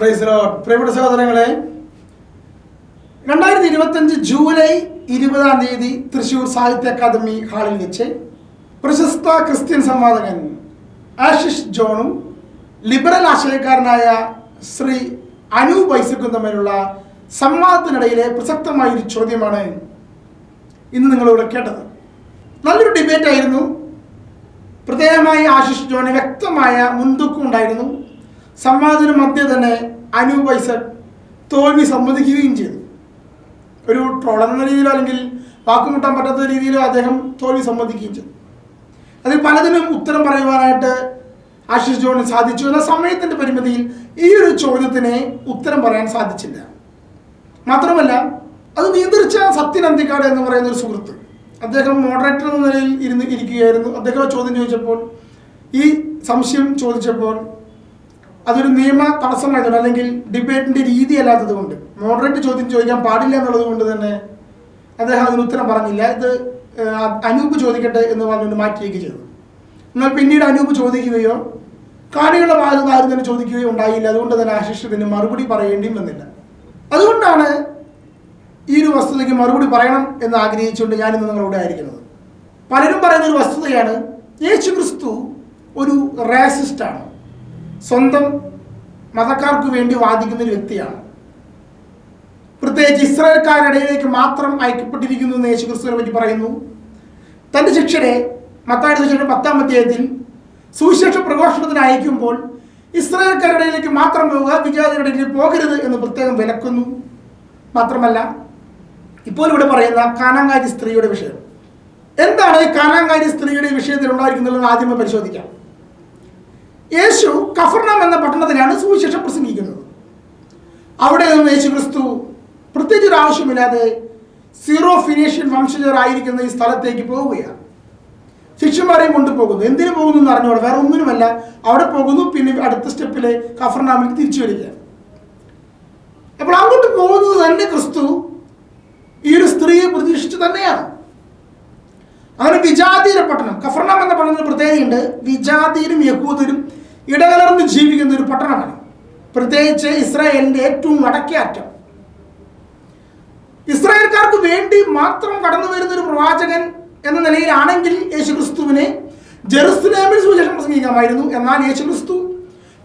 പ്രിയപ്പെട്ട സഹോദരങ്ങളെ രണ്ടായിരത്തി ഇരുപത്തഞ്ച് ജൂലൈ ഇരുപതാം തീയതി തൃശൂർ സാഹിത്യ അക്കാദമി ഹാളിൽ വെച്ച് പ്രശസ്ത ക്രിസ്ത്യൻ സംവാദകൻ ആഷിഷ് ജോണും ലിബറൽ ആശയക്കാരനായ ശ്രീ അനു ബൈസക്കും തമ്മിലുള്ള സംവാദത്തിനിടയിലെ പ്രസക്തമായ ഒരു ചോദ്യമാണ് ഇന്ന് നിങ്ങളിവിടെ കേട്ടത്. നല്ലൊരു ഡിബേറ്റ് ആയിരുന്നു. പ്രത്യേകമായി ആശിഷ് ജോന് വ്യക്തമായ മുൻതൂക്കം ഉണ്ടായിരുന്നു. സംവാദത്തിന് മധ്യ തന്നെ അനൂപ് ഐസക് തോൽവി സമ്മതിക്കുകയും ചെയ്തു. ഒരു ട്രോളെന്ന രീതിയിലോ അല്ലെങ്കിൽ വാക്കുമുട്ടാൻ പറ്റാത്ത രീതിയിലോ അദ്ദേഹം തോൽവി സമ്മതിക്കുകയും ചെയ്തു. അതിൽ പലതിനും ഉത്തരം പറയുവാനായിട്ട് ആശിഷ് ജോണിന് സാധിച്ചു എന്ന സമയത്തിന്റെ പരിമിതിയിൽ ഈ ഒരു ചോദ്യത്തിന് ഉത്തരം പറയാൻ സാധിച്ചില്ല. മാത്രമല്ല അത് നിയന്ത്രിച്ച സത്യൻ അന്തിക്കാട് എന്ന് പറയുന്ന ഒരു സുഹൃത്ത്. അദ്ദേഹം മോഡറേറ്റർ എന്ന നിലയിൽ ഇരുന്ന് ഇരിക്കുകയായിരുന്നു. അദ്ദേഹം ചോദ്യം ചോദിച്ചപ്പോൾ ഈ സംശയം ചോദിച്ചപ്പോൾ അതൊരു നിയമ തടസ്സമായതുകൊണ്ട് അല്ലെങ്കിൽ ഡിബേറ്റിന്റെ രീതി അല്ലാത്തത് കൊണ്ട് മോഡറേറ്റ് ചോദ്യം ചോദിക്കാൻ പാടില്ല എന്നുള്ളത് കൊണ്ട് തന്നെ അദ്ദേഹം അതിന് ഉത്തരം പറഞ്ഞില്ല. ഇത് അനൂപ് ചോദിക്കട്ടെ എന്ന് പറഞ്ഞുകൊണ്ട് മാറ്റിയേക്ക് ചെയ്തു. എന്നാൽ പിന്നീട് അനൂപ് ചോദിക്കുകയോ കാണികളുടെ ഭാഗത്ത് ആരും തന്നെ ചോദിക്കുകയോ ഉണ്ടായില്ല. അതുകൊണ്ട് തന്നെ ആശിഷ് ഇതിന് മറുപടി പറയേണ്ടിയും വന്നില്ല. അതുകൊണ്ടാണ് ഈ ഒരു വസ്തുതയ്ക്ക് മറുപടി പറയണം എന്ന് ആഗ്രഹിച്ചുകൊണ്ട് ഞാനിന്ന് നിങ്ങളോട് ആയിരിക്കുന്നത്. പലരും പറയുന്ന ഒരു വസ്തുതയാണ് യേശു ക്രിസ്തു ഒരു റാസിസ്റ്റാണ് സ്വന്തം മതക്കാർക്ക് വേണ്ടി വാദിക്കുന്ന ഒരു വ്യക്തിയാണ്. പ്രത്യേകിച്ച് ഇസ്രായേൽക്കാരുടെ ഇടയിലേക്ക് മാത്രം അയക്കപ്പെട്ടിരിക്കുന്നു എന്ന് യേശു ക്രിസ്തുവിനെ പറ്റി പറയുന്നു. തന്റെ ശിക്ഷരെ മത്തായുടെ ശിക്ഷയുടെ പത്താം അധ്യായത്തിൽ സുവിശേഷ പ്രഘോഷണത്തിന് അയക്കുമ്പോൾ ഇസ്രായേൽക്കാരുടെ ഇടയിലേക്ക് മാത്രം പോവുക ഇടയിൽ പോകരുത് എന്ന് പ്രത്യേകം വിലക്കുന്നു. മാത്രമല്ല ഇപ്പോൾ ഇവിടെ പറയുന്ന കാനാങ്കാരി സ്ത്രീയുടെ വിഷയം. എന്താണ് ഈ കാനാങ്കാരി സ്ത്രീയുടെ വിഷയത്തിൽ ഉണ്ടായിരിക്കുന്നത് ആദ്യമേ പരിശോധിക്കാം. യേശു കഫർണം എന്ന പട്ടണത്തിലാണ് സുവിശേഷം പ്രസംഗിക്കുന്നത്. അവിടെ നിന്ന് യേശു ക്രിസ്തു പ്രത്യേകിച്ച് ഒരു ആവശ്യമില്ലാതെ സീറോ ഫിനേഷ്യൻ വംശജരായിരിക്കുന്ന ഈ സ്ഥലത്തേക്ക് പോവുകയാണ്. ശിഷ്യന്മാരെയും കൊണ്ടുപോകുന്നു. എന്തിനു പോകുന്നു എന്ന് അറിഞ്ഞോളൂ വേറെ ഒന്നിനുമല്ല. അവിടെ പോകുന്നു പിന്നെ അടുത്ത സ്റ്റെപ്പിലെ കഫർനാമിലേക്ക് തിരിച്ചു വരികയാണ്. അപ്പോൾ അങ്ങോട്ട് പോകുന്നത് തന്നെ ക്രിസ്തു ഈ ഒരു സ്ത്രീയെ പ്രതീക്ഷിച്ച് തന്നെയാണ്. അങ്ങനെ വിജാതീര പട്ടണം. കഫർനാം എന്ന പട്ടണത്തിന് പ്രത്യേകതയുണ്ട്. വിജാതീരും യഹൂദരും ഇടകലർന്ന് ജീവിക്കുന്ന ഒരു പട്ടണമാണ്. പ്രത്യേകിച്ച് ഇസ്രായേലിന്റെ ഏറ്റവും വടക്കേ അറ്റം ഇസ്രായേൽക്കാർക്ക് വേണ്ടി മാത്രം കടന്നു വരുന്ന ഒരു പ്രവാചകൻ എന്ന നിലയിലാണെങ്കിൽ യേശുക്രിസ്തുവിനെ ജെറുസലേമിൽ സുവിശേഷം പ്രസംഗിക്കാമായിരുന്നു. എന്നാൽ യേശുക്രിസ്തു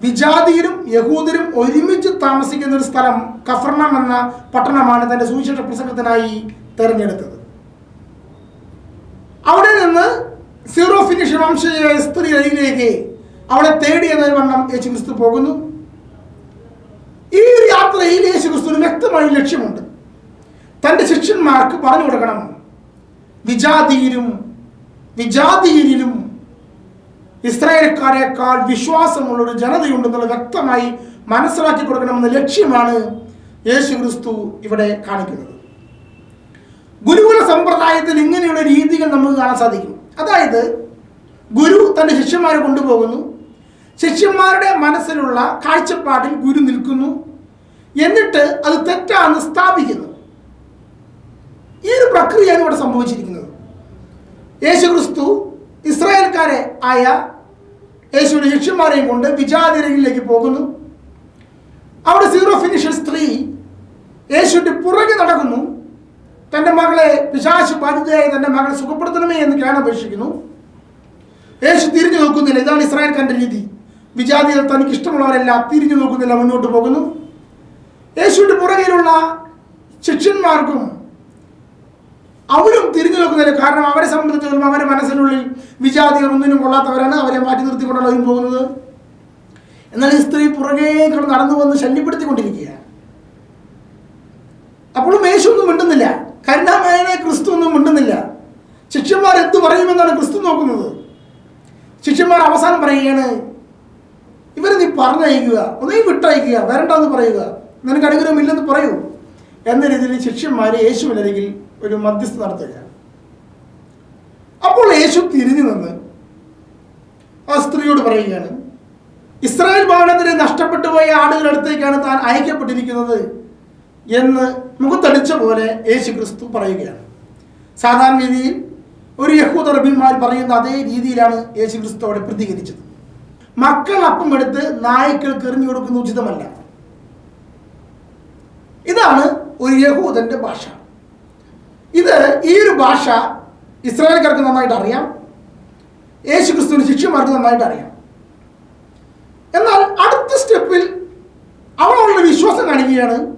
വിജാതിയരും യഹൂദരും ഒരുമിച്ച് താമസിക്കുന്ന ഒരു സ്ഥലം കഫർണം എന്ന പട്ടണമാണ് തന്റെ സുവിശേഷ പ്രസംഗത്തിനായി തെരഞ്ഞെടുത്തത്. അവിടെ നിന്ന് സീറോ ഫിനിഷ് വംശജ സ്ത്രീയിലേക്ക് അവളെ തേടി എന്നതിന് വണ്ണം യേശു ക്രിസ്തു പോകുന്നു. ഈ ഒരു യാത്രയിൽ യേശു ക്രിസ്തുവിന് വ്യക്തമായ ലക്ഷ്യമുണ്ട്. തന്റെ ശിഷ്യന്മാർക്ക് പറഞ്ഞു കൊടുക്കണം. വിജാതീരും വിജാതീരിലും ഇസ്രായേൽക്കാരേക്കാൾ വിശ്വാസമുള്ള ഒരു ജനതയുണ്ടെന്നുള്ള വ്യക്തമായി മനസ്സിലാക്കി കൊടുക്കണമെന്ന ലക്ഷ്യമാണ് യേശു ക്രിസ്തു ഇവിടെ കാണിക്കുന്നത്. ഗുരുകുല സമ്പ്രദായത്തിൽ ഇങ്ങനെയുള്ള രീതികൾ നമുക്ക് കാണാൻ സാധിക്കും. അതായത് ഗുരു തന്റെ ശിഷ്യന്മാരെ കൊണ്ടുപോകുന്നു. ശിഷ്യന്മാരുടെ മനസ്സിലുള്ള കാഴ്ചപ്പാടിൽ ഗുരു നിൽക്കുന്നു. എന്നിട്ട് അത് തെറ്റാണെന്ന് സ്ഥാപിക്കുന്നു. ഈ ഒരു പ്രക്രിയയാണ് ഇവിടെ സംഭവിച്ചിരിക്കുന്നത്. യേശു ക്രിസ്തു ഇസ്രായേൽക്കാരെ ആയ യേശുവിന്റെ ശിഷ്യന്മാരെയും കൊണ്ട് വിജാതിരയിലേക്ക് പോകുന്നു. അവിടെ സീറോ ഫിനിഷ്യൽ സ്ത്രീ യേശുവിന്റെ പുറകെ നടക്കുന്നു. തന്റെ മകളെ പിശാശ് ബാധിതയായി തന്റെ മകളെ സുഖപ്പെടുത്തണമേ എന്ന് കേണപേക്ഷിക്കുന്നു യേശു തിരിഞ്ഞു നോക്കുന്നില്ല ഇതാണ് ഇസ്രായേൽക്കാരന്റെ രീതി. വിജാതികൾ തനിക്ക് ഇഷ്ടമുള്ളവരെല്ലാം തിരിഞ്ഞു നോക്കുന്നില്ല മുന്നോട്ട് പോകുന്നു. യേശുവിന്റെ പുറകിലുള്ള ശിഷ്യന്മാർക്കും അവരും തിരിഞ്ഞു നോക്കുന്നില്ല കാരണം അവരെ സംബന്ധിച്ചിടത്തോളം അവരുടെ മനസ്സിനുള്ളിൽ വിജാതികൾ ഒന്നിനും കൊള്ളാത്തവരാണ്. അവരെ മാറ്റി നിർത്തിക്കൊണ്ടാണ് അവരും പോകുന്നത്. എന്നാൽ ഈ സ്ത്രീ പുറകെ കിടന്ന് നടന്നു വന്ന് ശല്യപ്പെടുത്തിക്കൊണ്ടിരിക്കുകയാണ്. അപ്പോഴും യേശു ഒന്നും മിണ്ടുന്നില്ല. കരുണാമയനെ ക്രിസ്തു ഒന്നും മിണ്ടുന്നില്ല. ശിഷ്യന്മാർ എന്ത് പറയുമെന്നാണ് ക്രിസ്തു നോക്കുന്നത്. ശിഷ്യന്മാർ അവസാനം പറയുകയാണ് ഇവരെ നീ പറഞ്ഞയക്കുക ഒന്നീ വിട്ടയക്കുക വരണ്ടെന്ന് പറയുക. നിനക്ക് അനുഗ്രഹമില്ലെന്ന് പറയൂ. എന്ന രീതിയിൽ ശിഷ്യന്മാർ യേശുവിനരികിൽ ഒരു മധ്യസ്ഥ നടത്തുകയാണ്. അപ്പോൾ യേശു തിരിഞ്ഞു നിന്ന് ആ സ്ത്രീയോട് പറയുകയാണ് ഇസ്രായേൽ ഭവനത്തിന് നഷ്ടപ്പെട്ടു പോയ ആടുകളുടെ അടുത്തേക്കാണ് താൻ അയക്കപ്പെട്ടിരിക്കുന്നത് എന്ന് മുഖത്തടിച്ച പോലെ യേശു ക്രിസ്തു പറയുകയാണ്. സാധാരണ രീതിയിൽ ഒരു യഹൂദ റബിന്മാർ പറയുന്ന അതേ രീതിയിലാണ് യേശു ക്രിസ്തു അവിടെ പ്രതികരിച്ചത്. മക്കൾ അപ്പം എടുത്ത് നായ്ക്കൾക്ക് എറിഞ്ഞു കൊടുക്കുന്ന ഉചിതമല്ല. ഇതാണ് ഒരു യഹൂദന്റെ ഭാഷ. ഇത് ഈ ഒരു ഭാഷ ഇസ്രായേൽക്കാർക്ക് നന്നായിട്ട് അറിയാം. യേശു ക്രിസ്തുവിന് ശിഷ്യന്മാർക്ക് നന്നായിട്ട് അറിയാം. എന്നാൽ അടുത്ത സ്റ്റെപ്പിൽ അവളുള്ള വിശ്വാസം കാണിക്കുകയാണ്.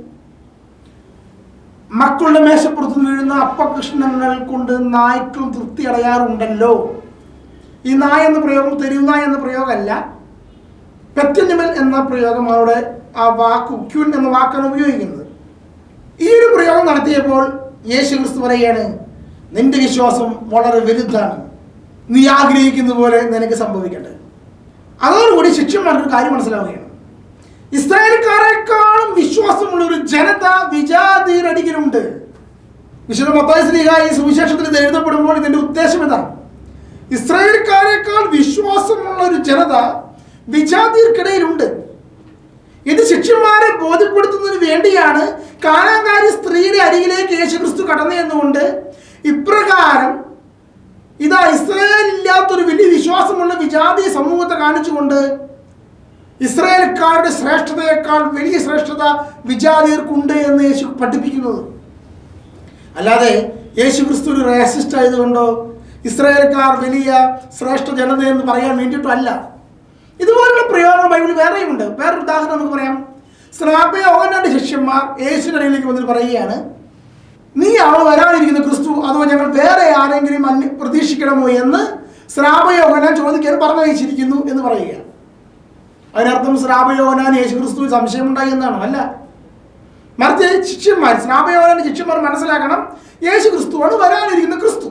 മക്കളുടെ മേശപ്പുറത്ത് വീഴുന്ന അപ്പകൃഷ്ണങ്ങൾ കൊണ്ട് നായ്ക്കളും തൃപ്തി അടയാറുണ്ടല്ലോ ഈ നായ എന്ന പ്രയോഗം തെരുവ് നായ എന്ന പ്രയോഗമല്ല. പെറ്റനിമൽ എന്ന പ്രയോഗം അവിടെ ആ വാക്ക് ക്യൂൻ എന്ന വാക്കാണ് ഉപയോഗിക്കുന്നത്. ഈ ഒരു പ്രയോഗം നടത്തിയപ്പോൾ യേശു ക്രിസ്തു പറയുകയാണ് നിന്റെ വിശ്വാസം വളരെ വലുതാണ്. നീ ആഗ്രഹിക്കുന്ന പോലെ നിനക്ക് സംഭവിക്കട്ടെ. അതോടുകൂടി ശിഷ്യന്മാർക്ക് കാര്യം മനസ്സിലാവുകയാണ്. ഇസ്രായേൽക്കാരെക്കാളും വിശ്വാസമുള്ള ഒരു ജനത വിജാതിരടിയിലുണ്ട് വിശുദ്ധ മത്തായ ഈ സുവിശേഷത്തിൽ എഴുതപ്പെടുമ്പോൾ ഇതിന്റെ ഉദ്ദേശം ഇതാണ്. ഇസ്രായേൽക്കാരെക്കാൾ വിശ്വാസമുള്ള ഒരു ജനത വിജാതിർക്കിടയിലുണ്ട്. ഇത് ശിഷ്യന്മാരെ ബോധ്യപ്പെടുത്തുന്നതിന് വേണ്ടിയാണ് കാലാകാരി സ്ത്രീയുടെ അരികിലേക്ക് യേശുക്രിസ്തു കടന്നു എന്നുകൊണ്ട് ഇപ്രകാരം ഇതാ ഇസ്രായേൽ ഇല്ലാത്തൊരു വലിയ വിശ്വാസമുള്ള വിജാതി സമൂഹത്തെ കാണിച്ചുകൊണ്ട് ഇസ്രായേൽക്കാരുടെ ശ്രേഷ്ഠതയേക്കാൾ വലിയ ശ്രേഷ്ഠത വിജാതിയർക്കുണ്ട് എന്ന് യേശു പഠിപ്പിക്കുന്നത്. അല്ലാതെ യേശു ക്രിസ്തു ഒരു റേസിസ്റ്റ് ആയതുകൊണ്ടോ ഇസ്രായേൽക്കാർ വലിയ ശ്രേഷ്ഠ ജനത എന്ന് പറയാൻ വേണ്ടിയിട്ടും അല്ല ഇതുപോലുള്ള പ്രയോഗങ്ങൾ ബൈബിൾ വേറെയും ഉണ്ട് വേറൊരു ഉദാഹരണം നമുക്ക് പറയാം. സ്നാപയോഹനന്റെ ശിഷ്യന്മാർ യേശുവിന്റെ ഇടയിലേക്ക് വന്നിട്ട് പറയുകയാണ് നീ ആണോ വരാനിരിക്കുന്ന ക്രിസ്തു അതോ ഞങ്ങൾ വേറെ ആരെങ്കിലും അന്യ പ്രതീക്ഷിക്കണമോ എന്ന് ശ്രാപയോഹനാൻ ചോദിക്കാൻ പറഞ്ഞയച്ചിരിക്കുന്നു എന്ന് പറയുക അതിനർത്ഥം ശ്രാപയോഹനാൻ യേശു ക്രിസ്തു സംശയമുണ്ടായി എന്നാണ് അല്ല. മറിച്ച് ശിഷ്യന്മാർ സ്നാപയോഹനാന്റെ ശിഷ്യന്മാർ മനസ്സിലാക്കണം യേശു ക്രിസ്തുവാണ് വരാനിരിക്കുന്ന ക്രിസ്തു.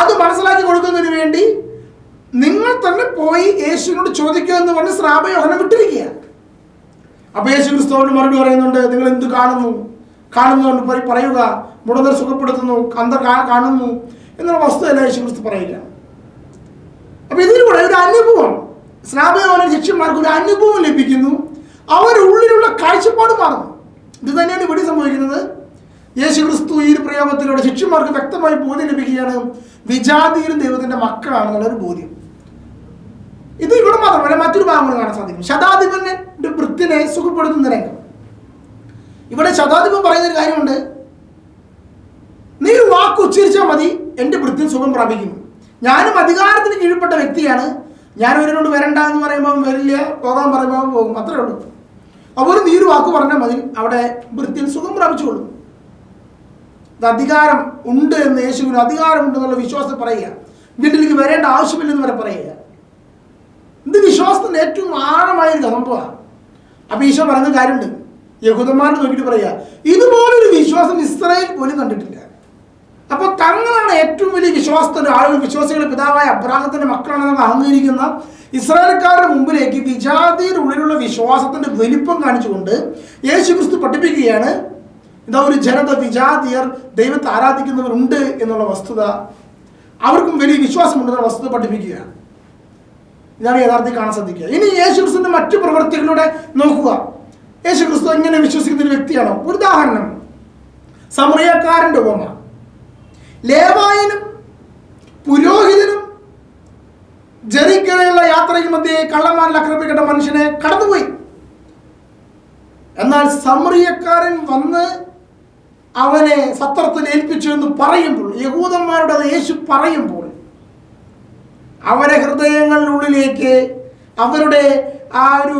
അത് മനസ്സിലാക്കി കൊടുക്കുന്നതിന് വേണ്ടി നിങ്ങൾ തന്നെ പോയി യേശുവിനോട് ചോദിക്കുക എന്ന് പറഞ്ഞ് ശ്രാപയോഹനം വിട്ടിരിക്കുക. അപ്പൊ യേശു ക്രിസ്തുവിന് മറുപടി പറയുന്നുണ്ട് നിങ്ങൾ എന്ത് കാണുന്നു? കാണുന്നതുകൊണ്ട് പറയുക. മുടന്തർ സുഖപ്പെടുത്തുന്നു അന്തർ കാണുന്നു. എന്നുള്ള വസ്തുതയല്ല യേശു ക്രിസ്തു പറയുക. അപ്പൊ ഇതിലൂടെ ഒരു അനുഭവം. ശ്രാപയോഹന ശിഷ്യന്മാർക്ക് ഒരു അനുഭവം ലഭിക്കുന്നു. അവരുടെ ഉള്ളിലുള്ള കാഴ്ചപ്പാട് മാറുന്നു. ഇത് തന്നെയാണ് ഇവിടെ സംഭവിക്കുന്നത്. യേശു ക്രിസ്തു ഈ പ്രയോഗത്തിലൂടെ ശിഷ്യന്മാർക്ക് വ്യക്തമായി ബോധ്യം ലഭിക്കുകയാണ്. വിജാതിയിലും ദൈവത്തിന്റെ മക്കളാണെന്നുള്ള ഒരു ബോധ്യം. ഇത് ഇവിടെ മാത്രമല്ല മറ്റൊരു ഭാഗങ്ങൾ കാണാൻ സാധിക്കും. ശതാധിപന്റെ വൃത്തിനെ സുഖപ്പെടുത്തുന്ന രംഗം ഇവിടെ ശതാധിപൻ പറയുന്ന ഒരു കാര്യമുണ്ട്. നീ ഒരു വാക്ക് ഉച്ചരിച്ചാൽ മതി എന്റെ വൃത്തി സുഖം പ്രാപിക്കും. ഞാനും അധികാരത്തിന് കീഴ്പ്പെട്ട വ്യക്തിയാണ്. ഞാൻ ഇവരോട് വരണ്ട എന്ന് പറയുമ്പോൾ വരില്ല പോകാൻ പറയുമ്പോൾ പോകും. അത്രേ ഉള്ളൂ. അപ്പോൾ നീ ഒരു വാക്ക് പറഞ്ഞാൽ മതി അവിടെ വൃത്തിയിൽ സുഖം പ്രാപിച്ചുകൊള്ളും. അധികാരം ഉണ്ട് എന്ന് യേശുവിന് അധികാരമുണ്ട് എന്നുള്ള വിശ്വാസം പറയുക. വീട്ടിലേക്ക് വരേണ്ട ആവശ്യമില്ലെന്ന് വരെ പറയുക. ഇത് വിശ്വാസത്തിന് ഏറ്റവും ആഴമായ ഒരു സംഭവമാണ്. അപ്പൊ ഈശോ പറഞ്ഞ കാര്യമുണ്ട്. യഹൂദന്മാരെ നോക്കിയിട്ട് പറയുക ഇതുപോലൊരു വിശ്വാസം ഇസ്രായേൽ പോലും കണ്ടിട്ടില്ല. അപ്പൊ തങ്ങളാണ് ഏറ്റവും വലിയ വിശ്വാസത്തിന്റെ ആളുകൾ വിശ്വാസികളുടെ പിതാവായ അബ്രാഹത്തിന്റെ മക്കളാണെന്ന് അഹങ്കരിക്കുന്ന ഇസ്രായേൽക്കാരുടെ മുമ്പിലേക്ക് വിജാതിയുടെ ഉള്ളിലുള്ള വിശ്വാസത്തിന്റെ വലിപ്പം കാണിച്ചുകൊണ്ട് യേശു ക്രിസ്തു പഠിപ്പിക്കുകയാണ്. ഇതാ ഒരു ജനത വിജാതിയർ ദൈവത്തെ ആരാധിക്കുന്നവരുണ്ട് എന്നുള്ള വസ്തുത. അവർക്കും വലിയ വിശ്വാസമുണ്ടെന്ന വസ്തുത പഠിപ്പിക്കുകയാണ്. ഇതാണ് യഥാർത്ഥത്തിൽ കാണാൻ സാധിക്കുക. ഇനി യേശു ക്രിസ്തുവിന്റെ മറ്റു പ്രവൃത്തികളിലൂടെ നോക്കുക. യേശു ക്രിസ്തു എങ്ങനെ വിശ്വസിക്കുന്ന ഒരു വ്യക്തിയാണോ? ഒരു ഉദാഹരണം. സമറിയക്കാരന്റെ ഉപമ ലേവായനും പുരോഹിതനും ജെറിക്കരയുള്ള യാത്രയ്ക്ക് മധ്യേ കള്ളന്മാരിൽ ആക്രമിക്കപ്പെട്ട മനുഷ്യനെ കടന്നുപോയി. എന്നാൽ സമറിയക്കാരൻ വന്ന് അവനെ സത്രത്തിൽ ഏൽപ്പിച്ചു എന്ന് പറയുമ്പോൾ യഹൂദന്മാരുടെ യേശു പറയുമ്പോൾ അവരെ ഹൃദയങ്ങളിലുള്ളിലേക്ക് അവരുടെ ആ ഒരു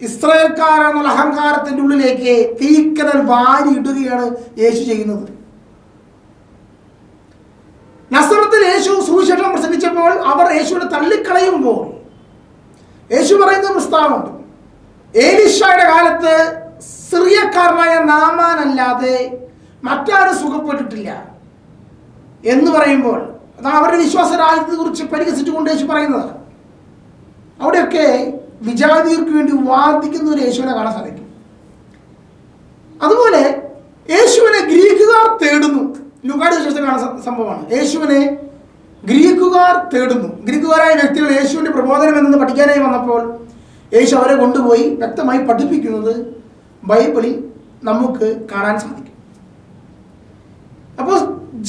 ഇസ്രയേൽക്കാരെന്നുള്ള അഹങ്കാരത്തിന്റെ ഉള്ളിലേക്ക് തീക്കനൽ വാരി ഇടുകയാണ് യേശു ചെയ്യുന്നത്. നസറത്തിൽ യേശു സുവിശേഷം പ്രസംഗിച്ചപ്പോൾ അവർ യേശുവിനെ തള്ളിക്കളയുമ്പോൾ യേശു പറയുന്ന പ്രസ്താവമുണ്ട് ഏലിഷയുടെ കാലത്ത് സിറിയക്കാരനായ നാമാനല്ലാതെ മറ്റാരും സുഖപ്പെട്ടിട്ടില്ല എന്ന് പറയുമ്പോൾ അതാണ് അവരുടെ വിശ്വാസരാജ്യത്തെ കുറിച്ച് പരിഹസിച്ചുകൊണ്ട് യേശു പറയുന്നത്. അവിടെയൊക്കെ വിജാതിയർക്ക് വേണ്ടി വാദിക്കുന്ന ഒരു യേശുവിനെ കാണാൻ സാധിക്കും. അതുപോലെ യേശുവിനെ ഗ്രീക്കുകാർ തേടുന്നു. ലുഗാഡ് വിശ്വസിച്ച് കാണുന്ന സംഭവമാണ്. യേശുവിനെ ഗ്രീക്കുകാർ തേടുന്നു. ഗ്രീക്കുകാരായ വ്യക്തികൾ യേശുവിന്റെ പ്രബോധനം എന്നത് പഠിക്കാനായി വന്നപ്പോൾ യേശു അവരെ കൊണ്ടുപോയി വ്യക്തമായി പഠിപ്പിക്കുന്നത് ബൈബിളിൽ നമുക്ക് കാണാൻ സാധിക്കും. അപ്പോൾ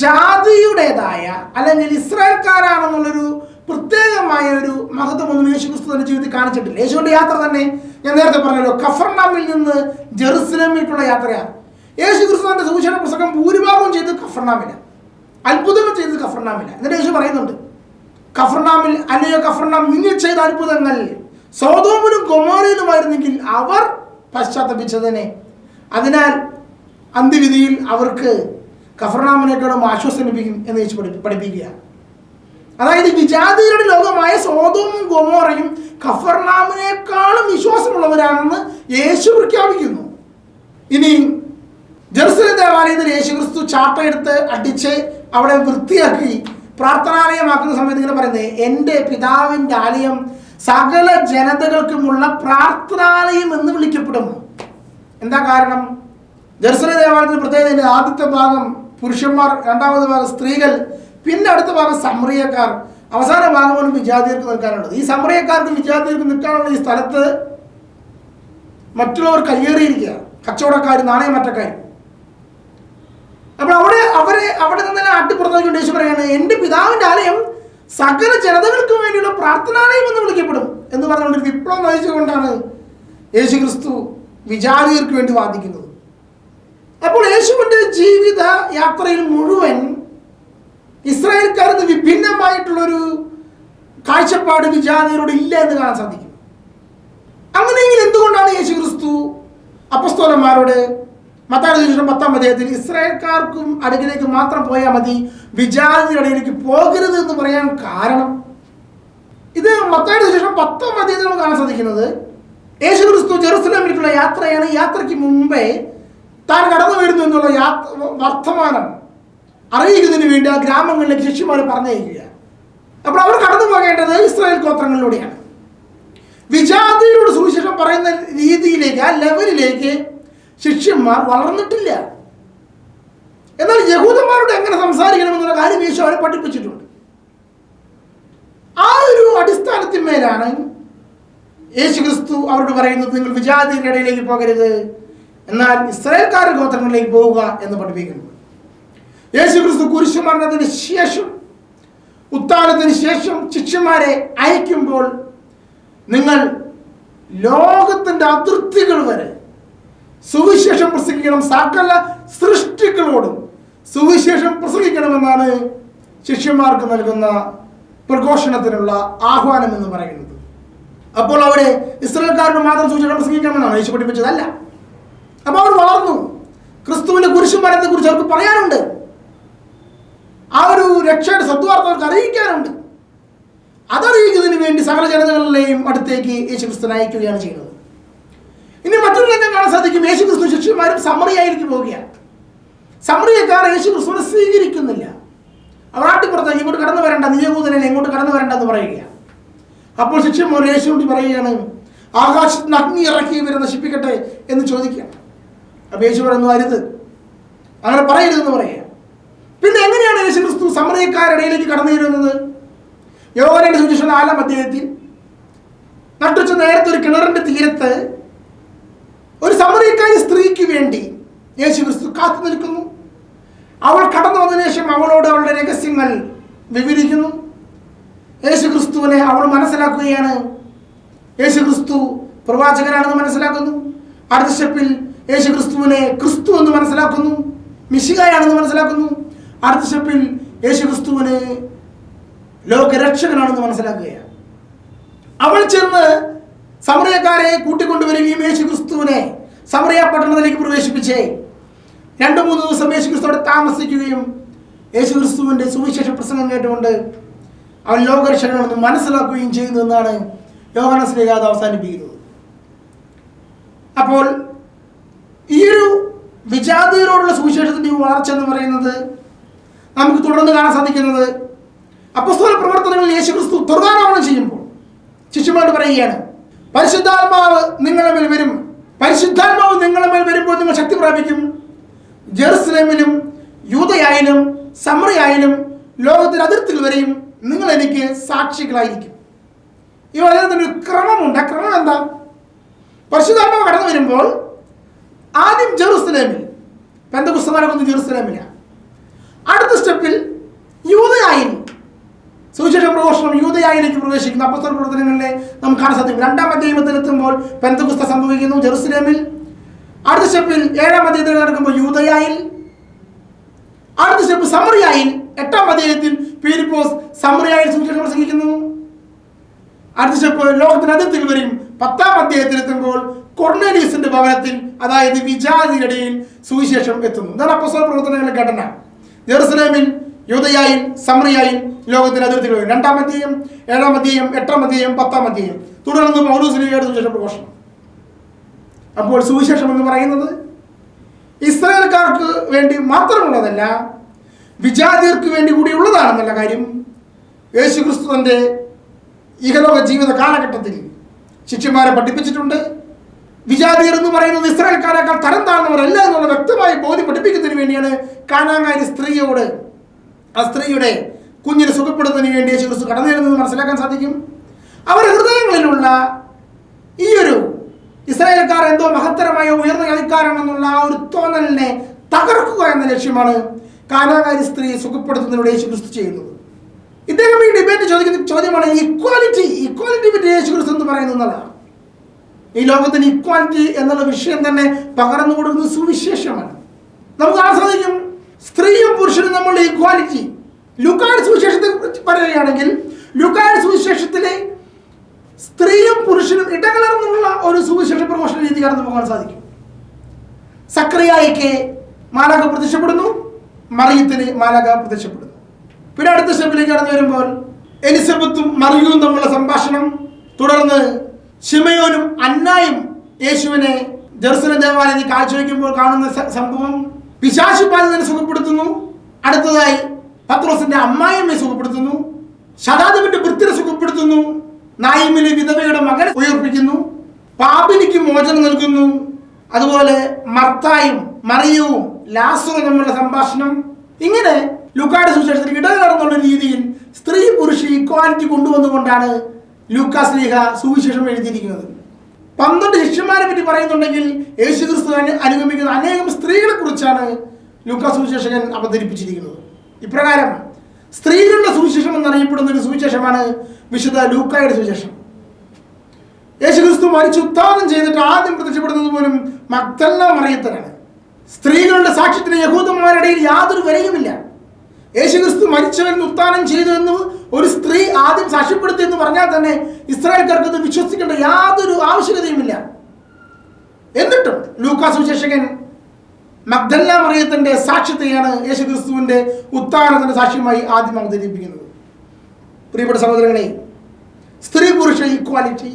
ജാതിയുടേതായ അല്ലെങ്കിൽ ഇസ്രായേൽക്കാരാണെന്നുള്ളൊരു പ്രത്യേകമായ ഒരു മഹത്വമൊന്നും യേശു ക്രിസ്തു തന്റെ ജീവിതത്തിൽ കാണിച്ചിട്ടില്ല. യേശുവിന്റെ യാത്ര തന്നെ ഞാൻ നേരത്തെ പറഞ്ഞല്ലോ കഫർണാമിൽ നിന്ന് ജെറുസലേമിലേക്കുള്ള യാത്രയാണ് യേശു ക്രിസ്തു തന്റെ സുവിശേഷ പ്രസംഗം ഭൂരിഭാഗവും ചെയ്ത് കഫർണാമില്ല അത്ഭുതങ്ങൾ ചെയ്ത് കഫർണാമില്ല എന്നിട്ട് യേശു പറയുന്നുണ്ട് കഫർണാമിൽ അല്ലയോ കഫർണാം നിങ്ങൾ ചെയ്ത അത്ഭുതങ്ങൾ സോതോമിനും ഗൊമോറയിലുമായിരുന്നെങ്കിൽ അവർ പശ്ചാത്തപിച്ചതിനെ. അതിനാൽ അന്ത്യവിധിയിൽ അവർക്ക് കഫർനാമനേക്കാളും ആശ്വാസം ലഭിക്കും എന്ന് വെച്ച് പഠി പഠിപ്പിക്കുക. അതായത് വിജാതിയുടെ ലോകമായ സോതവും ഗോമോറയും ഖഫർനാമിനേക്കാളും വിശ്വാസമുള്ളവരാണെന്ന് യേശു പ്രഖ്യാപിക്കുന്നു. ഇനി ജെറുസലേം ദേവാലയത്തിൽ യേശു ക്രിസ്തു ചാട്ടയെടുത്ത് അടിച്ച് അവിടെ വൃത്തിയാക്കി പ്രാർത്ഥനാലയമാക്കുന്ന സമയത്ത് ഇങ്ങനെ പറയുന്നത് എന്റെ പിതാവിന്റെ ആലയം സകല ജനതകൾക്കുമുള്ള പ്രാർത്ഥനാലയം എന്ന് വിളിക്കപ്പെടുന്നു. എന്താ കാരണം? ജെറുസലേം ദേവാലയത്തിന് പ്രത്യേകത ആദ്യത്തെ ഭാഗം പുരുഷന്മാർ രണ്ടാമത്തെ ഭാഗം സ്ത്രീകൾ പിന്നെ അടുത്ത ഭാഗം സമ്രിയക്കാർ. അവസാന ഭാഗമാണ് വിജാതിയർക്ക് നിൽക്കാനുള്ളത്. ഈ സമറിയക്കാർക്കും വിജാതിയർക്ക് നിൽക്കാനുള്ള ഈ സ്ഥലത്ത് മറ്റുള്ളവർ കയ്യേറിയിരിക്കുക. കച്ചവടക്കാർ നാണയമറ്റക്കാർ അപ്പോൾ അവിടെ അവരെ അവിടെ നിന്ന് തന്നെ ആട്ടിപ്പുറത്തേക്ക് യേശു പറയാണ് എന്റെ പിതാവിന്റെ ആലയം സകല ജനതകൾക്കും വേണ്ടിയുള്ള പ്രാർത്ഥനാലയം എന്ന് വിളിക്കപ്പെടും എന്ന് പറഞ്ഞുകൊണ്ട് വിപ്ലവം നയിച്ചുകൊണ്ടാണ് യേശു ക്രിസ്തു വിചാരികർക്ക് വേണ്ടി വാദിക്കുന്നത്. അപ്പോൾ യേശുവിന്റെ ജീവിത യാത്രയിൽ മുഴുവൻ ഇസ്രായേൽക്കാരിൽ നിന്ന് വിഭിന്നമായിട്ടുള്ളൊരു കാഴ്ചപ്പാട് വിചാരികരോട് ഇല്ല എന്ന് കാണാൻ സാധിക്കും. അങ്ങനെയെങ്കിൽ എന്തുകൊണ്ടാണ് യേശു ക്രിസ്തു അപ്പസ്തോലന്മാരോട് മത്തായി ശേഷം പത്താം അദ്ദേഹത്തിൽ ഇസ്രായേൽക്കാർക്കും അടുക്കിലേക്ക് മാത്രം പോയാൽ മതി വിജാതിയുടെ ഇടയിലേക്ക് പോകരുത് എന്ന് പറയാൻ കാരണം. ഇത് മത്താടി ശേഷം പത്താം അദ്ദേഹത്തിൽ നമുക്ക് കാണാൻ സാധിക്കുന്നത്. യേശു ക്രിസ്തു ജെറുസലേമിലേക്കുള്ള യാത്രയാണ്. യാത്രയ്ക്ക് മുമ്പേ താൻ കടന്നു വരുന്നു എന്നുള്ള യാത്ര വർത്തമാനം അറിയിക്കുന്നതിന് വേണ്ടി ആ ഗ്രാമങ്ങളിലേക്ക് ശിഷ്യന്മാരെ പറഞ്ഞയക്കുക. അപ്പോൾ അവർ കടന്നു പോകേണ്ടത് ഇസ്രായേൽ ഗോത്രങ്ങളിലൂടെയാണ്. വിജാതിയുടെ സുവിശേഷം പറയുന്ന രീതിയിലേക്ക് ആ ലെവലിലേക്ക് ശിഷ്യന്മാർ വളർന്നിട്ടില്ല. എന്നാൽ യഹൂദന്മാരോട് എങ്ങനെ സംസാരിക്കണമെന്നുള്ള കാര്യം യേശു അവരെ പഠിപ്പിച്ചിട്ടുണ്ട്. ആ ഒരു അടിസ്ഥാനത്തിന്മേലാണ് യേശു ക്രിസ്തു അവരോട് പറയുന്നത് നിങ്ങൾ വിജാതിയുടെ ഇടയിലേക്ക് പോകരുത്. എന്നാൽ ഇസ്രായേൽക്കാരുടെ ഗോത്രങ്ങളിലേക്ക് പോവുക എന്ന് പഠിപ്പിക്കുന്നു. യേശു ക്രിസ്തു കുരിശു മരണത്തിന് ശേഷം ഉത്താനത്തിന് ശേഷം ശിഷ്യന്മാരെ അയക്കുമ്പോൾ നിങ്ങൾ ലോകത്തിന്റെ അതിർത്തികൾ വരെ സുവിശേഷം പ്രസംഗിക്കണം. സകല സൃഷ്ടികളോടും സുവിശേഷം പ്രസംഗിക്കണമെന്നാണ് ശിഷ്യന്മാർക്ക് നൽകുന്ന പ്രഘോഷണത്തിനുള്ള ആഹ്വാനം എന്ന് പറയുന്നത്. അപ്പോൾ അവരെ ഇസ്രേൽക്കാരുടെ മാത്രം സുവിശേഷം പ്രസംഗിക്കണമെന്നാണ് യേശു പഠിപ്പിച്ചതല്ല. അപ്പോൾ അവർ വളർന്നു. ക്രിസ്തുവിന്റെ കുരിശുമരത്തെ കുറിച്ച് അവർക്ക് പറയാനുണ്ട്. ആ ഒരു രക്ഷയുടെ സദ്വാർത്ത അവർക്ക് അറിയിക്കാനുണ്ട്. അതറിയിക്കുന്നതിന് വേണ്ടി സകല ജനതകളിലെയും അടുത്തേക്ക് യേശു ക്രിസ്തു അയക്കുകയാണ് ചെയ്യുന്നത്. ഇനി മറ്റൊരു രംഗം കാണാൻ സാധിക്കും. യേശു ക്രിസ്തു ശിഷ്യന്മാരും സമറിയായിരിക്കും പോവുകയാണ് സമറിയക്കാർ യേശു ക്രിസ്തുവിനെ സ്വീകരിക്കുന്നില്ല. അവർ ആട്ടിപ്പുറത്ത് ഇങ്ങോട്ട് കടന്നു വരണ്ട നിയമൂതനെ എങ്ങോട്ട് കടന്നു വരണ്ട എന്ന് പറയുകയാണ്. അപ്പോൾ ശിഷ്യന്മാർ യേശുവിനോട് പറയുകയാണ് ആകാശത്തിന് അഗ്നി ഇറക്കി ഇവരെ നശിപ്പിക്കട്ടെ എന്ന് ചോദിക്കുകയാണ്. അപ്പോൾ യേശു പറയുന്നു അരുത്. അങ്ങനെ പറയരുതെന്ന് പറയുക പിന്നെ എങ്ങനെയാണ് യേശു ക്രിസ്തു സമറിയക്കാരിടയിലേക്ക് കടന്നു വരുന്നത് യോഗനയുടെ സുവിശേഷം നാലാം അധ്യായത്തിൽ. നട്ടുച്ച നേരത്തെ ഒരു കിണറിന്റെ തീരത്ത് ഒരു സമരക്കാരി സ്ത്രീക്ക് വേണ്ടി യേശു ക്രിസ്തു കാത്തു നിൽക്കുന്നു. അവൾ കടന്നു വന്നതിന് ശേഷം അവളോട് അവളുടെ രഹസ്യങ്ങൾ വിവരിക്കുന്നു. യേശു ക്രിസ്തുവിനെ അവൾ മനസ്സിലാക്കുകയാണ്. യേശു ക്രിസ്തു പ്രവാചകനാണെന്ന് മനസ്സിലാക്കുന്നു. അടുത്ത സ്റ്റെപ്പിൽ യേശു ക്രിസ്തുവിനെ ക്രിസ്തു എന്ന് മനസ്സിലാക്കുന്നു. മിശികായാണെന്ന് മനസ്സിലാക്കുന്നു. അടുത്ത സ്റ്റെപ്പിൽ യേശു ക്രിസ്തുവിനെ ലോകരക്ഷകനാണെന്ന് മനസ്സിലാക്കുകയാണ്. അവൾ ചെന്ന് സമറിയക്കാരെ കൂട്ടിക്കൊണ്ടുവരികയും യേശു ക്രിസ്തുവിനെ സമറിയ പട്ടണത്തിലേക്ക് പ്രവേശിപ്പിച്ചേ രണ്ടു മൂന്ന് ദിവസം യേശു ക്രിസ്തുവിടെ താമസിക്കുകയും യേശു ക്രിസ്തുവിന്റെ സുവിശേഷ പ്രസംഗം കേട്ടുകൊണ്ട് അവൻ ലോകരക്ഷകനാണെന്ന് മനസ്സിലാക്കുകയും ചെയ്യുന്നു എന്നാണ് യോഹന സ്നേഹാത അവസാനിപ്പിക്കുന്നത്. അപ്പോൾ ഈ ഒരു വിജാതിയരോടുള്ള സുവിശേഷത്തിന്റെ വളർച്ച എന്ന് പറയുന്നത് നമുക്ക് തുടർന്ന് കാണാൻ സാധിക്കുന്നത് അപ്പസ്തോല പ്രവർത്തനങ്ങളിൽ യേശു ക്രിസ്തു തുറന്നാരോപണം ചെയ്യുമ്പോൾ ശിഷ്യന്മാരോട് പറയുകയാണ് പരിശുദ്ധാത്മാവ് നിങ്ങളുടെ മേൽ വരും. പരിശുദ്ധാത്മാവ് നിങ്ങളുടെ മേൽ വരുമ്പോൾ നിങ്ങൾ ശക്തി പ്രാപിക്കും. ജെറുസലേമിലും യൂതയായാലും സമറിയായാലും ലോകത്തിന്റെ അതിർത്തികൾ വരെയും നിങ്ങൾ എനിക്ക് സാക്ഷികളായിരിക്കും. ഈ വളരെ ഒരു ക്രമമുണ്ട്. ആ ക്രമം എന്താ? പരിശുദ്ധാത്മാവ് കടന്നു വരുമ്പോൾ ആദ്യം ജെറുസലേമിൽ പെന്തകുസ്ത നടക്കുന്നത് ജെറുസലേമിലാണ് അടുത്ത സ്റ്റെപ്പിൽ യൂതയായിൽ സുവിശേഷ പ്രഘോഷണം യൂതയായിലേക്ക് പ്രവേശിക്കുന്ന അപ്പസ്തൽ പ്രവർത്തനങ്ങളിലെ നമുക്ക് കാണാൻ സാധിക്കും. രണ്ടാം അധ്യായത്തിൽ എത്തുമ്പോൾ പെന്തകുസ്ത സംഭവിക്കുന്നു ജെറുസലേമിൽ. അടുത്ത സ്റ്റെപ്പിൽ ഏഴാം അധ്യായത്തിൽ നടക്കുമ്പോൾ യൂതയായിൽ അടുത്ത സ്റ്റെപ്പ് സമറിയായിൽ. എട്ടാം അധ്യായത്തിൽ പീരിപ്പോസ് സമറിയായിൽ സുവിശേഷം പ്രസംഗിക്കുന്നു. അടുത്ത സ്റ്റെപ്പ് ലോകത്തിന് അതിർത്തി വരും. പത്താം അധ്യായത്തിൽ എത്തുമ്പോൾ കൊർണേലിയസിന്റെ ഭവനത്തിൽ അതായത് വിജാതിയിടയിൽ സുവിശേഷം എത്തുന്നു. അപ്പസ്തല പ്രവർത്തനങ്ങളുടെ ഘടന. ജെറുസലേമിൽ യൂതയായിൽ സമറിയായും ഏഴാം അധ്യായം എട്ടാം അധ്യായം പത്താം അധ്യായം തുടർന്ന് പൗരസ്ലിയുടെ സുവിശേഷ പ്രഘോഷണം. അപ്പോൾ സുവിശേഷം എന്ന് പറയുന്നത് ഇസ്രായേൽക്കാർക്ക് വേണ്ടി മാത്രമുള്ളതല്ല വിജാതിയർക്ക് വേണ്ടി കൂടി ഉള്ളതാണെന്നുള്ള കാര്യം യേശു ക്രിസ്തു തന്റെ ഇഹലോക ജീവിത കാലഘട്ടത്തിൽ ശിഷ്യന്മാരെ പഠിപ്പിച്ചിട്ടുണ്ട്. വിജാതിയർ എന്ന് പറയുന്നത് ഇസ്രായേൽക്കാരേക്കാൾ തരം താഴ്ന്നവരല്ല എന്നുള്ള വ്യക്തമായി ബോധ്യം പഠിപ്പിക്കുന്നതിന് വേണ്ടിയാണ് കാനാങ്ങാരി സ്ത്രീയോട് ആ സ്ത്രീയുടെ കുഞ്ഞിനെ സുഖപ്പെടുന്നതിന് വേണ്ടി യേശു ക്രിസ്തു കടന്നു വരുന്നത് മനസ്സിലാക്കാൻ സാധിക്കും. അവരുടെ ഹൃദയങ്ങളിലുള്ള ഈ ഒരു ഇസ്രായേൽക്കാർ എന്തോ മഹത്തരമായ ഉയർന്ന കളിക്കാരാണെന്നുള്ള ആ ഒരു തോന്നലിനെ തകർക്കുക എന്ന ലക്ഷ്യമാണ് കാനാകാരി സ്ത്രീയെ സുഖപ്പെടുത്തുന്നതിലൂടെ യേശു ക്രിസ്തു ചെയ്യുന്നത്. ഇദ്ദേഹം ഈ ഡിബേറ്റ് ചോദിക്കുന്ന ചോദ്യമാണ് ഇക്വാലിറ്റി ഇക്വാലിറ്റി പറ്റി യേശു ക്രിസ്തു എന്ന് പറയുന്നത് ഈ ലോകത്തിന് ഇക്വാലിറ്റി എന്നുള്ള വിഷയം തന്നെ പകർന്നു കൊടുക്കുന്നത് സുവിശേഷമാണ്. നമുക്ക് സാധിക്കും സ്ത്രീയും പുരുഷനും നമ്മൾ ഈക്വാലിറ്റി ലുക്കാട് സുവിശേഷത്തെ കുറിച്ച് പറയുകയാണെങ്കിൽ ലുക്കാട് സുവിശേഷത്തിലെ സ്ത്രീയും പുരുഷനും ഇടകലർന്നുള്ള ഒരു സുവിശേഷ പ്രഘോഷണ രീതി കടന്നു പോകാൻ സാധിക്കും. സക്രിയായിക്ക് മാലക പ്രത്യക്ഷപ്പെടുന്നു മറിയത്തിന് മാലക പ്രത്യക്ഷപ്പെടുന്നു. പിന്നെ അടുത്ത സ്റ്റെപ്പിലേക്ക് കടന്നു വരുമ്പോൾ എലിസബത്തും മറിയവും തമ്മിലുള്ള സംഭാഷണം. തുടർന്ന് ഷിമയോനും അന്നായും യേശുവിനെ ജെറുസലം ദേവാലയത്തിൽ കാഴ്ചവെക്കുമ്പോൾ കാണുന്ന സംഭവം. പിശാശു ബാധിതനെ സുഖപ്പെടുത്തുന്നു. അടുത്തതായി പത്രോസിന്റെ അമ്മായിയമ്മയെ സുഖപ്പെടുത്തുന്നു. ശതാധിപന്റെ വൃത്തിനെ സുഖപ്പെടുത്തുന്നു. നായിമിലെ വിധവയുടെ മകനെ ഉയർപ്പിക്കുന്നു. പാപിനിക്ക് മോചനം നൽകുന്നു. അതുപോലെ മർത്തായും മറിയവും ലാസും തമ്മിലുള്ള സംഭാഷണം. ഇങ്ങനെ ലൂക്കാട് സുവിശേഷത്തിൽ ഇടകടന്നുള്ള രീതിയിൽ സ്ത്രീ പുരുഷ ഇക്വാലിറ്റി കൊണ്ടുവന്നുകൊണ്ടാണ് ലൂക്കാസ് ലീഹ സുവിശേഷം എഴുതിയിരിക്കുന്നത്. പന്ത്രണ്ട് ശിഷ്യന്മാരെ പറ്റി പറയുന്നുണ്ടെങ്കിൽ യേശു ക്രിസ്തു അനു- അനുഗമിക്കുന്ന അനേകം സ്ത്രീകളെ കുറിച്ചാണ് ലൂക്കാ സുവിശേഷകൻ അവതരിപ്പിച്ചിരിക്കുന്നത്. ഇപ്രകാരം സ്ത്രീകളുടെ സുവിശേഷം എന്നറിയപ്പെടുന്ന ഒരു സുവിശേഷമാണ് വിശുദ്ധ ലൂക്കായുടെ സുവിശേഷം. യേശു ക്രിസ്തു മരിച്ചു ഉത്ഥാനം ചെയ്തിട്ട് ആദ്യം പ്രത്യക്ഷപ്പെടുന്നത് പോലും മക്തല്ല മറിയത്തനാണ് സ്ത്രീകളുടെ സാക്ഷ്യത്തിന് യഹൂദന്മാരുടെ യാതൊരു വിലയുമില്ല. യേശു ക്രിസ്തു മരിച്ചവൻ ഉത്ഥാനം ചെയ്തു എന്ന് ഒരു സ്ത്രീ ആദ്യം സാക്ഷ്യപ്പെടുത്തി എന്ന് പറഞ്ഞാൽ തന്നെ ഇസ്രായേൽക്കാർക്ക് അത് വിശ്വസിക്കേണ്ട യാതൊരു ആവശ്യകതയുമില്ല. എന്നിട്ടും ലൂക്കാ സുവിശേഷകൻ മഗ്ദല്ല മറിയത്തിന്റെ സാക്ഷ്യത്തെയാണ് യേശു ക്രിസ്തുവിന്റെ ഉത്താനത്തിന്റെ സാക്ഷ്യമായി ആദ്യം അവതരിപ്പിക്കുന്നത്. പ്രിയപ്പെട്ട സഹോദരങ്ങളെ സ്ത്രീ പുരുഷ ഈക്വാലിറ്റി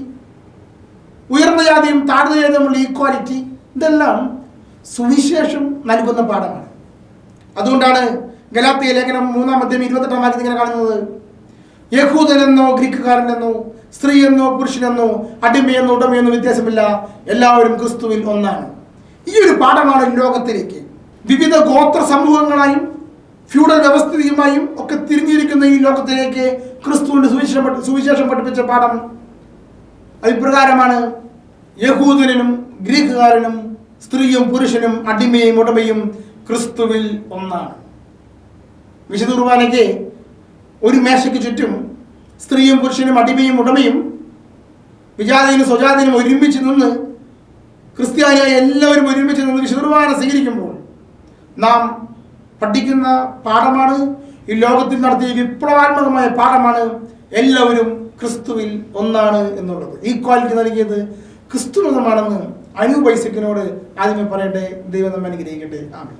ഉയർന്ന ജാതിയും താഴ്ന്ന ജാതിയും തമ്മിലുള്ള ഈക്വാലിറ്റി ഇതെല്ലാം സുവിശേഷം നൽകുന്ന പാഠമാണ്. അതുകൊണ്ടാണ് ഗലാത്തിയ ലേഖനം മൂന്നാം അധ്യായം ഇരുപത്തെട്ടാം വാക്യത്തിൽ ഇങ്ങനെ കാണുന്നത്. യഹൂദനെന്നോ ഗ്രീക്കുകാരനെന്നോ സ്ത്രീയെന്നോ പുരുഷനെന്നോ അടിമയെന്നോ ഉടമയെന്നോ വ്യത്യാസമില്ല. എല്ലാവരും ക്രിസ്തുവിൽ ഒന്നാണ്. ഈ ഒരു പാഠമാണ് ലോകത്തിലേക്ക് വിവിധ ഗോത്ര സമൂഹങ്ങളായും ഫ്യൂഡൽ വ്യവസ്ഥിതിയുമായും ഒക്കെ തിരിഞ്ഞിരിക്കുന്ന ഈ ലോകത്തിലേക്ക് ക്രിസ്തുവിന്റെ സുവിശേഷം സുവിശേഷം പഠിപ്പിച്ച പാഠം അഭിപ്രകാരമാണ്. യഹൂദനും ഗ്രീക്കുകാരനും സ്ത്രീയും പുരുഷനും അടിമയും ഉടമയും ക്രിസ്തുവിൽ ഒന്നാണ്. വിശുദ്ധ കുർബാനയ്ക്ക് ഒരു മേശയ്ക്ക് ചുറ്റും സ്ത്രീയും പുരുഷനും അടിമയും ഉടമയും വിജാതിനും സ്വജാതിനും ഒരുമിച്ച് നിന്ന് ക്രിസ്ത്യാനിയായ എല്ലാവരും ഒരുമിച്ച് നിന്ന് വിശുദ്ധ സ്വീകരിക്കുമ്പോൾ നാം പഠിക്കുന്ന പാഠമാണ് ഈ ലോകത്തിൽ നടത്തിയ വിപ്ലവാത്മകമായ പാഠമാണ് എല്ലാവരും ക്രിസ്തുവിൽ ഒന്നാണ് എന്നുള്ളത്. ഈക്വാലിറ്റി നൽകിയത് ക്രിസ്തു മതമാണെന്ന് അനു ബൈസക്കിനോട് ആദ്യമേ പറയട്ടെ ദൈവം നമ്മെ അനുഗ്രഹിക്കട്ടെ. ആമേ